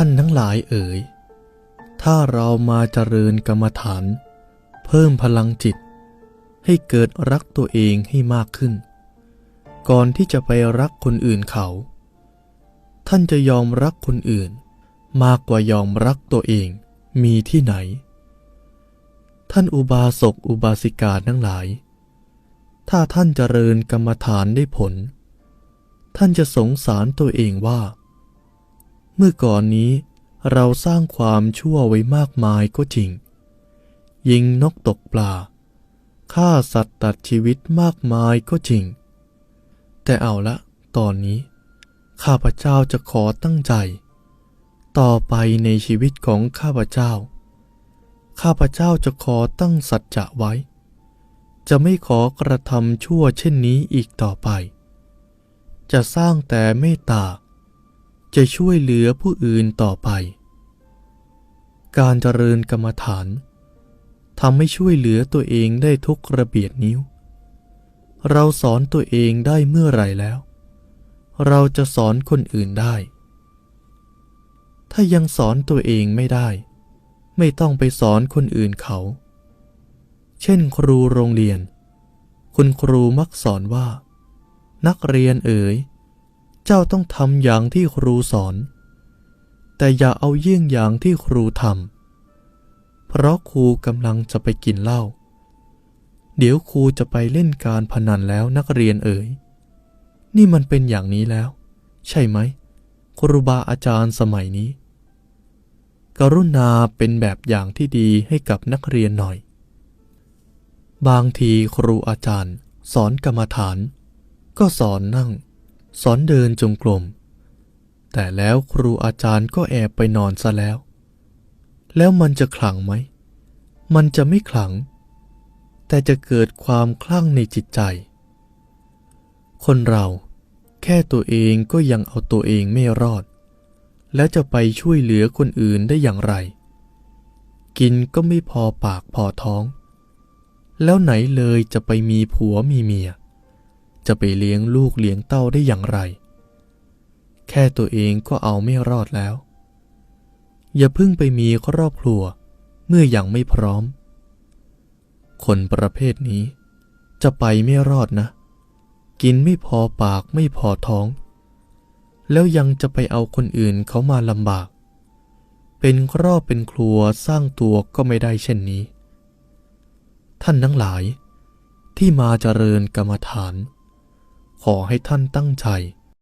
ท่านทั้งหลายเอ๋ย ถ้าเรามาเจริญกรรมฐาน เพิ่มพลังจิต ให้เกิดรักตัวเองให้มากขึ้น ก่อนที่จะไปรักคนอื่นเขา ท่านจะยอมรักคนอื่น มากกว่ายอมรักตัวเองมีที่ไหน ท่านอุบาสกอุบาสิกาทั้งหลาย ถ้าท่านเจริญกรรมฐานได้ผล ท่านจะสงสารตัวเองว่า เมื่อก่อนนี้เราสร้างความชั่วไว้มากมายก็จริง ยิงนกตกปลาฆ่าสัตว์ตัดชีวิตมากมายก็จริง แต่เอาละ ตอนนี้ ข้าพเจ้าจะขอตั้งใจ ต่อไปในชีวิตของข้าพเจ้า ข้าพเจ้าจะขอตั้งสัจจะไว้ จะไม่ขอกระทำชั่วเช่นนี้อีกต่อไป จะสร้างแต่เมตตา จะช่วยเหลือผู้อื่นต่อไป การเจริญกรรมฐานทำให้ช่วยเหลือตัวเองได้ทุกระเบียดนิ้ว เราสอนตัวเองได้เมื่อไหร่แล้ว เราจะสอนคนอื่นได้ ถ้ายังสอนตัวเองไม่ได้ ไม่ต้องไปสอนคนอื่นเขา เช่นครูโรงเรียน คุณครูมักสอนว่า นักเรียนเอ๋ย เจ้าต้องทำอย่างที่ครูสอน แต่อย่าเอาเยี่ยงอย่างที่ครูทำเพราะครูกำลังจะไปกินเหล้าเดี๋ยวครูจะไปเล่นการพนันแล้วนักเรียนเอ๋ย นี่มันเป็นอย่างนี้แล้ว ใช่ไหม ครูบาอาจารย์สมัยนี้ กรุณาเป็นแบบอย่างที่ดีให้กับนักเรียนหน่อย บางทีครูอาจารย์ สอนกรรมฐาน ก็สอนนั่ง สอนเดินจงกรม แต่แล้วครูอาจารย์ก็แอบไปนอนซะแล้ว แล้วมันจะขลังไหม มันจะไม่ขลัง แต่จะเกิดความคลั่งในจิตใจ คนเราแค่ตัวเองก็ยังเอาตัวเองไม่รอด แล้วจะไปช่วยเหลือคนอื่นได้อย่างไร กินก็ไม่พอปากพอท้อง แล้วไหนเลยจะไปมีผัวมีเมีย จะไปเลี้ยงลูกเลี้ยงเต้าได้อย่างไร แค่ตัวเองก็เอาไม่รอดแล้ว อย่าเพิ่งไปมีครอบครัวเมื่ออยังไม่พร้อม คนประเภทนี้จะไปไม่รอดนะ กินไม่พอปากไม่พอท้อง แล้วยังจะไปเอาคนอื่นเขามาลำบาก เป็นครอบเป็นครัวสร้างตัวก็ไม่ได้เช่นนี้ ท่านทั้งหลายที่มาเจริญกรรมฐาน ขอให้ท่านตั้งใจ